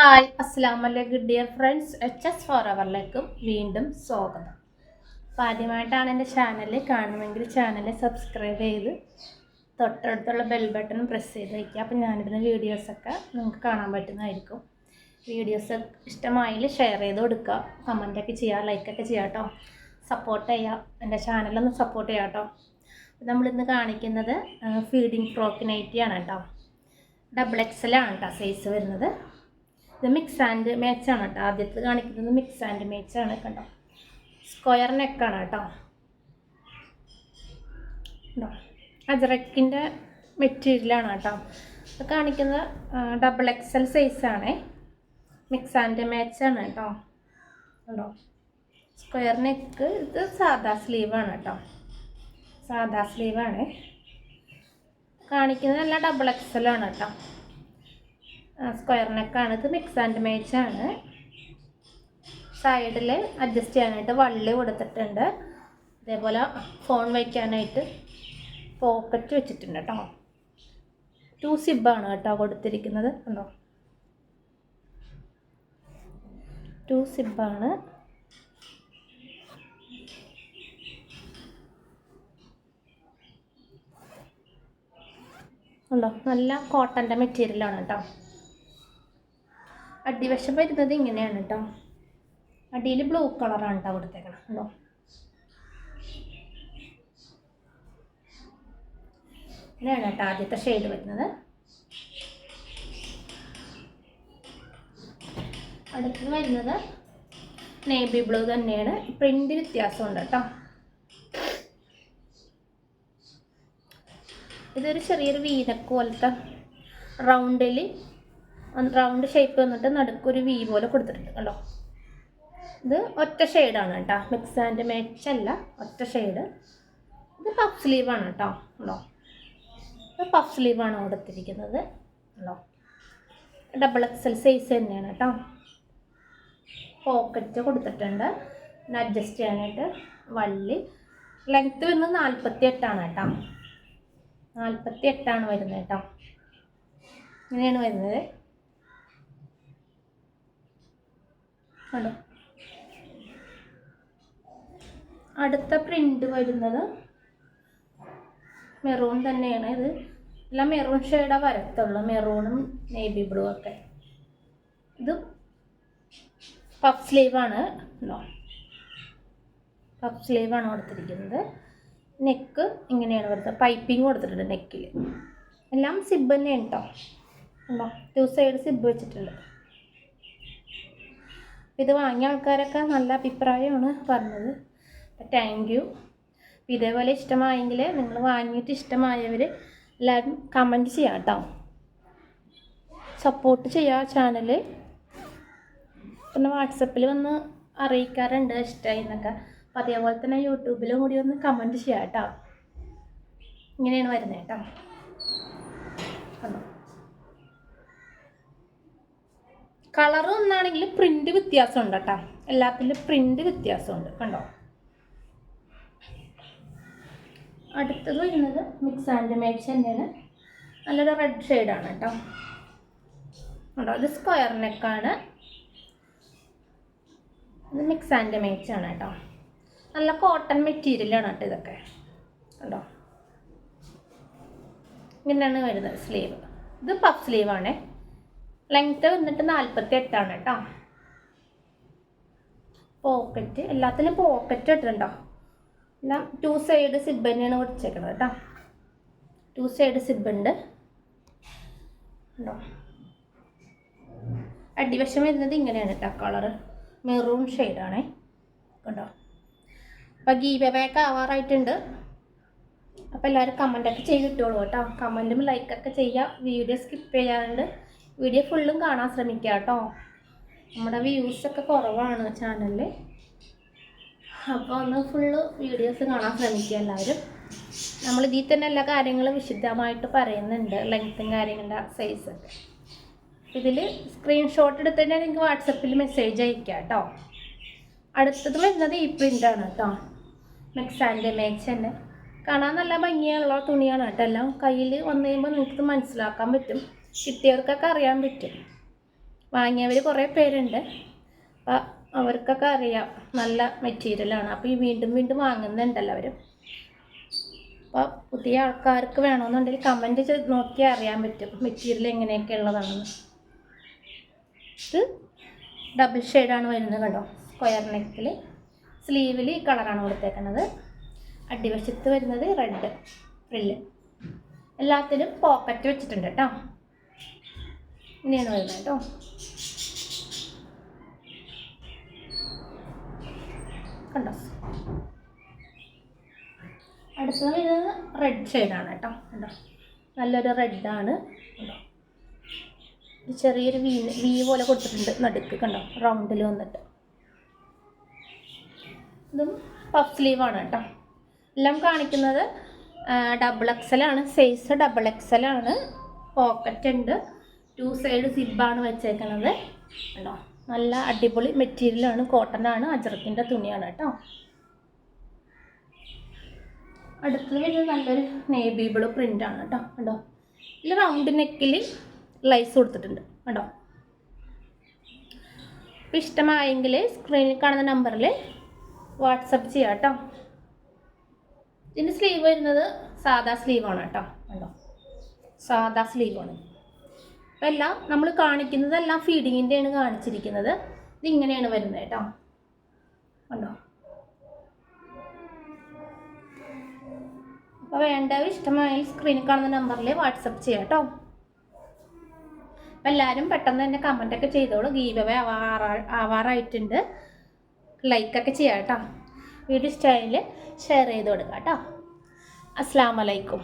Hi അസ്സാം വലൈക്കും dear friends. H S for അവറിലേക്കും വീണ്ടും സ്വാഗതം. അപ്പോൾ ആദ്യമായിട്ടാണ് എന്റെ ചാനൽ കാണുമെങ്കിൽ ചാനൽ സബ്സ്ക്രൈബ് ചെയ്ത് തൊട്ടടുത്തുള്ള ബെൽ ബട്ടൺ പ്രസ് ചെയ്ത് വയ്ക്കുക അപ്പോൾ ഞാനിടുന്ന വീഡിയോസൊക്കെ നിങ്ങൾക്ക് കാണാൻ പറ്റുന്നതായിരിക്കും. വീഡിയോസ് ഇഷ്ടമായാൽ ഷെയർ ചെയ്ത് കൊടുക്കുക. കമന്റൊക്കെ ചെയ്യുക ലൈക്കൊക്കെ ചെയ്യുക കേട്ടോ സപ്പോർട്ട് ചെയ്യുക. എന്റെ ചാനലൊന്ന് സപ്പോർട്ട് ചെയ്യുക കേട്ടോ നമ്മളിന്ന് കാണിക്കുന്നത് ഫീഡിങ് ഫ്രോക്കിനൈറ്റിയാണ് കേട്ടോ ഡബിൾ എക്സലാണ് കേട്ടോ സൈസ് വരുന്നത്. ഇത് മിക്സ് ആൻഡ് മാച്ചാണ് കേട്ടോ ആദ്യത്തെ കാണിക്കുന്നത്. മിക്സ് ആൻഡ് മാച്ചാണ് കണ്ടോ? സ്ക്വയർ നെക്കാണ് കേട്ടോ. കണ്ടോ? അജറക്കിന്റെ മെറ്റീരിയലാണ് കേട്ടോ. ഇത് കാണിക്കുന്നത് ഡബിൾ എക്സൽ സൈസാണേ മിക്സ് ആൻഡ് മാച്ചാണ് കേട്ടോ. കണ്ടോ? സ്ക്വയർ നെക്ക് ഇത് സാദാ സ്ലീവാണ് കേട്ടോ. സാദാ സ്ലീവാണ് കാണിക്കുന്നത് എല്ലാം ഡബിൾ എക്സലാണ് കേട്ടോ. സ്ക്വയർ നെക്കാണ് ഇത് മിക്സ് ആൻഡ് മേച്ച് ആണ്. സൈഡിൽ അഡ്ജസ്റ്റ് ചെയ്യാനായിട്ട് വള്ളി കൊടുത്തിട്ടുണ്ട്. അതേപോലെ ഫോൺ വയ്ക്കാനായിട്ട് പോക്കറ്റ് വെച്ചിട്ടുണ്ട് കേട്ടോ. ടു സിബാണ് കേട്ടോ കൊടുത്തിരിക്കുന്നത്. കണ്ടോ? ടു സിബാണ് ഉണ്ടോ നല്ല കോട്ടന്റെ മെറ്റീരിയലാണ് കേട്ടോ. അടിവശം വരുന്നത് ഇങ്ങനെയാണ് കേട്ടോ അടിയിൽ ബ്ലൂ കളറാണ് കേട്ടോ കൊടുത്തേക്കണം. കേട്ടോ ഇങ്ങനെയാണ് കേട്ടോ ആദ്യത്തെ ഷെയ്ഡ് വരുന്നത്. അടുത്തത് വരുന്നത് നേവി ബ്ലൂ തന്നെയാണ്. പ്രിന്റ് വ്യത്യാസമുണ്ട് കേട്ടോ ഇതൊരു ചെറിയൊരു വീനക്ക് പോലത്തെ റൗണ്ടിൽ റൗണ്ട് ഷേപ്പ് വന്നിട്ട് നടുക്കൊരു വി പോലെ കൊടുത്തിട്ടുണ്ട് കണ്ടോ? ഇത് ഒറ്റ ഷെയ്ഡാണ് കേട്ടോ. മിക്സ് ആൻഡ് മാച്ച് അല്ല ഒറ്റ ഷെയ്ഡ് ഇത് പഫ് സ്ലീവാണ് കേട്ടോ ഉണ്ടോ ഇത് പഫ് സ്ലീവാണ് കൊടുത്തിരിക്കുന്നത് ഉണ്ടോ ഡബിൾ എക്സൽ സൈസ് തന്നെയാണ് കേട്ടോ. പോക്കറ്റ് കൊടുത്തിട്ടുണ്ട് അഡ്ജസ്റ്റ് ചെയ്യാനായിട്ട് വള്ളി. ലെങ്ത്ത് വരുന്നത് നാൽപ്പത്തി എട്ടാണ് കേട്ടോ. നാൽപ്പത്തി എട്ടാണ് വരുന്നത് കേട്ടോ. ഇങ്ങനെയാണ് വരുന്നത്. കണ്ടോ? അടുത്ത പ്രിന്റ് വരുന്നത് മെറൂൺ തന്നെയാണ്. ഇത് എല്ലാം മെറൂൺ ഷെയ്ഡാ വരത്തുള്ളൂ. മെറൂണും നേവി ബ്ലൂ ഒക്കെ. ഇത് പഫ് സ്ലീവാണ് ഉണ്ടോ പഫ് സ്ലീവാണ് കൊടുത്തിരിക്കുന്നത്. നെക്ക് ഇങ്ങനെയാണ് വരുന്നത് പൈപ്പിംഗ് കൊടുത്തിട്ടുണ്ട് നെക്കിൽ എല്ലാം സിബ് തന്നെയാണ് കേട്ടോ ഉണ്ടോ ടു സൈഡ് സിബ് വെച്ചിട്ടുണ്ട്. ഇത് വാങ്ങിയ ആൾക്കാരൊക്കെ നല്ല അഭിപ്രായമാണ് പറഞ്ഞത്. താങ്ക് യു ഇതേപോലെ ഇഷ്ടമായെങ്കിൽ നിങ്ങൾ വാങ്ങിയിട്ട് ഇഷ്ടമായവർ എല്ലാവരും കമന്റ് ചെയ്യാം കേട്ടോ സപ്പോർട്ട് ചെയ്യുക ചാനൽ പിന്നെ വാട്സപ്പിൽ വന്ന് അറിയിക്കാറുണ്ട് ഇഷ്ടമായി എന്നൊക്കെ. അപ്പോൾ അതേപോലെ തന്നെ യൂട്യൂബിലും കൂടി ഒന്ന് കമന്റ് ചെയ്യാം കേട്ടോ ഇങ്ങനെയാണ് വരുന്നത് കേട്ടോ കണ്ടോ കളർ ഒന്നാണെങ്കിൽ പ്രിന്റ് വ്യത്യാസമുണ്ട് കേട്ടോ എല്ലാത്തിലും പ്രിന്റ് വ്യത്യാസമുണ്ട് കണ്ടോ? അടുത്തത് വരുന്നത് മിക്സ് ആൻഡ് മാച്ച് തന്നെയാണ്. നല്ലൊരു റെഡ് ഷെയ്ഡാണ് കേട്ടോ. കണ്ടോ? ഇത് സ്ക്വയർ നെക്കാണ് ഇത് മിക്സ് ആൻഡ് മാച്ച് ആണ് കേട്ടോ. നല്ല കോട്ടൺ മെറ്റീരിയലാണ് കേട്ടോ ഇതൊക്കെ. കണ്ടോ? ഇങ്ങനെയാണ് വരുന്നത് സ്ലീവ് ഇത് പഫ് സ്ലീവാണേ ലെങ്ത്ത് വന്നിട്ട് നാൽപ്പത്തി എട്ടാണ് കേട്ടോ പോക്കറ്റ് എല്ലാത്തിനും പോക്കറ്റ് ഇട്ടിട്ടുണ്ടോ? എല്ലാം ടു സൈഡ് സിബ് തന്നെയാണ് കൊടുത്തേക്കുന്നത് കേട്ടോ ടു സൈഡ് സിബ് ഉണ്ട്? ഉണ്ടോ അടിവശം വരുന്നത് ഇങ്ങനെയാണ് കേട്ടോ കളർ മെറൂൺ ഷെയ്ഡാണേ കണ്ടോ? അപ്പോൾ ബാക്ക് ആവാറായിട്ടുണ്ട്. അപ്പോൾ എല്ലാവരും കമന്റൊക്കെ ചെയ്തിട്ടോളൂ കേട്ടോ കമന്റും ലൈക്കൊക്കെ ചെയ്യുക വീഡിയോ സ്കിപ്പ് ചെയ്യാറുണ്ട്. വീഡിയോ ഫുള്ളും കാണാൻ ശ്രമിക്കുക കേട്ടോ നമ്മുടെ വ്യൂസൊക്കെ കുറവാണ് ചാനലിൽ അപ്പോൾ ഒന്ന് ഫുള്ള് വീഡിയോസ് കാണാൻ ശ്രമിക്കുക എല്ലാവരും. നമ്മൾ ഇതിൽ തന്നെ എല്ലാ കാര്യങ്ങളും വിശദമായിട്ട് പറയുന്നുണ്ട് ലെങ്ത്തും കാര്യങ്ങളുടെ സൈസൊക്കെ ഇതിൽ സ്ക്രീൻഷോട്ട് എടുത്തിട്ട് നിങ്ങൾക്ക് വാട്സപ്പിൽ മെസ്സേജ് അയക്കാം കേട്ടോ അടുത്തത് വരുന്നത് ഈ പ്രിന്റാണ് കേട്ടോ മിക്സ് ആൻഡ് മേച്ച് തന്നെ കാണാൻ നല്ല ഭംഗിയുള്ള തുണിയാണ് കേട്ടോ എല്ലാം. കയ്യിൽ വന്നു കഴിയുമ്പോൾ നിങ്ങൾക്ക് മനസ്സിലാക്കാൻ പറ്റും. കിട്ടിയവർക്കൊക്കെ അറിയാൻ പറ്റും. വാങ്ങിയവർ കുറേ പേരുണ്ട്. അപ്പം അവർക്കൊക്കെ അറിയാം. നല്ല മെറ്റീരിയലാണ് അപ്പോൾ ഈ വീണ്ടും വീണ്ടും വാങ്ങുന്നുണ്ടല്ലോ അവർ അപ്പോൾ പുതിയ ആൾക്കാർക്ക് വേണമെന്നുണ്ടെങ്കിൽ കമന്റ് ചെയ്ത് നോക്കിയാൽ അറിയാൻ പറ്റും. മെറ്റീരിയൽ എങ്ങനെയൊക്കെ ഉള്ളതാണെന്ന്. ഇത് ഡബിൾ ഷെയ്ഡാണ് വരുന്നത് കണ്ടോ? സ്ക്വയർ നെക്കിൽ സ്ലീവിൽ ഈ കളറാണ് കൊടുത്തേക്കുന്നത് അടിവശത്ത് വരുന്നത് റെഡ് ഫ്രില്ല് എല്ലാത്തിലും പോക്കറ്റ് വെച്ചിട്ടുണ്ട് കേട്ടോ ഇങ്ങനെയാണ് വരുന്നത് കേട്ടോ. കണ്ടോ? അടുത്തത് ഇത് റെഡ് ഷെയ്ഡാണ് കേട്ടോ. കണ്ടോ? നല്ലൊരു റെഡാണ് കണ്ടോ? ചെറിയൊരു വീ വീ പോലെ കൊടുത്തിട്ടുണ്ട് നടുക്ക്. കണ്ടോ? റൗണ്ടിൽ വന്നിട്ട്. ഇതും പഫ് സ്ലീവാണ് കേട്ടോ. എല്ലാം കാണിക്കുന്നത് ഡബിൾ എക്സലാണ് സൈസ് ഡബിൾ എക്സലാണ് പോക്കറ്റ് ഉണ്ട്. ടു സൈഡ് സിബാണ് വെച്ചേക്കുന്നത് കേട്ടോ നല്ല അടിപൊളി മെറ്റീരിയലാണ് കോട്ടനാണ് അജറക്കിന്റെ തുണിയാണ് കേട്ടോ. അടുത്തത് വരുന്നത് നല്ലൊരു നേവി ബ്ലൂ പ്രിന്റാണ് കേട്ടോ. കേട്ടോ ഇതിൽ റൗണ്ട് നെക്കിൽ ലൈസ് കൊടുത്തിട്ടുണ്ട്. കേട്ടോ അപ്പോൾ ഇഷ്ടമായെങ്കിൽ സ്ക്രീനിൽ കാണുന്ന നമ്പറിൽ വാട്സപ്പ് ചെയ്യാം കേട്ടോ. ഇതിന്റെ സ്ലീവ് വരുന്നത് സാദാ സ്ലീവാണ് കേട്ടോ. കണ്ടോ? സാദാ സ്ലീവാണ് എല്ലാം നമ്മൾ കാണിക്കുന്നതെല്ലാം ഫീഡിങ്ങിന്റെയാണ് കാണിച്ചിരിക്കുന്നത്. ഇതിങ്ങനെയാണ് വരുന്നത് കേട്ടോ. ഉണ്ടോ അപ്പോൾ വേണ്ടവർ ഇഷ്ടമായാൽ സ്ക്രീനിൽ കാണുന്ന നമ്പറിൽ വാട്സപ്പ് ചെയ്യാം കേട്ടോ. അപ്പോൾ എല്ലാവരും പെട്ടെന്ന് തന്നെ കമന്റൊക്കെ ചെയ്തോളൂ. ഗീവവേ ആവാറാ ആവാറായിട്ടുണ്ട്. ലൈക്കൊക്കെ ചെയ്യാം കേട്ടോ. വീഡിയോ ഇഷ്ടമായാൽ ഷെയർ ചെയ്ത് കൊടുക്കാം കേട്ടോ. അസ്സാം വലൈക്കും